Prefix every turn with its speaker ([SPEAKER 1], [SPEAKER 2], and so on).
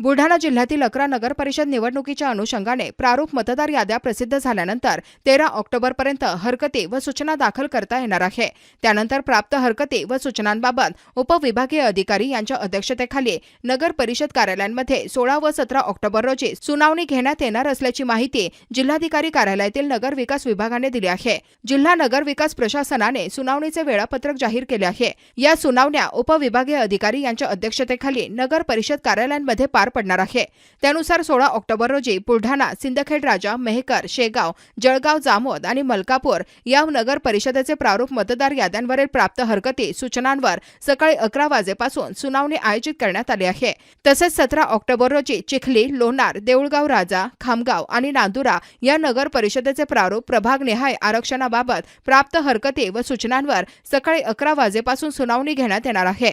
[SPEAKER 1] बुलढाणा जिल्ह्यातील अकरा नगर परिषद निवडणुकीच्या अनुषंगाने प्रारूप मतदार याद्या प्रसिद्ध झाल्यानंतर तेरा ऑक्टोबरपर्यंत हरकती व सूचना दाखल करता येणार आहे. त्यानंतर प्राप्त हरकती व सूचनांबाबत उपविभागीय अधिकारी यांच्या अध्यक्षतेखाली नगर परिषद कार्यालयांमध्ये सोळा व सतरा ऑक्टोबर रोजी सुनावणी घेण्यात येणार असल्याची माहिती जिल्हाधिकारी कार्यालयातील नगर विकास विभागाने दिली आहे. जिल्हा नगर विकास प्रशासनाने सुनावणीचे वेळापत्रक जाहीर केले आहे. या सुनावण्या उपविभागीय अधिकारी यांच्या अध्यक्षतेखाली नगर परिषद कार्यालयांमध्ये पार पडणार आहे. त्यानुसार सोळा ऑक्टोबर रोजी बुलढाणा सिंदखेड राजा मेहकर शेगाव जळगाव जामोद आणि मलकापूर या नगर परिषदेचे प्रारूप मतदार याद्यांवरील प्राप्त हरकती सूचनांवर सकाळी अकरा वाजेपासून सुनावणी आयोजित करण्यात आली आहे. तसेच सतरा ऑक्टोबर रोजी चिखली लोणार देऊळगाव राजा खामगाव आणि नांदुरा या नगर परिषदेचे प्रारूप प्रभागनिहाय आरक्षणाबाबत प्राप्त हरकती व सूचनांवर सकाळी अकरा वाजेपासून सुनावणी घेण्यात येणार आहे.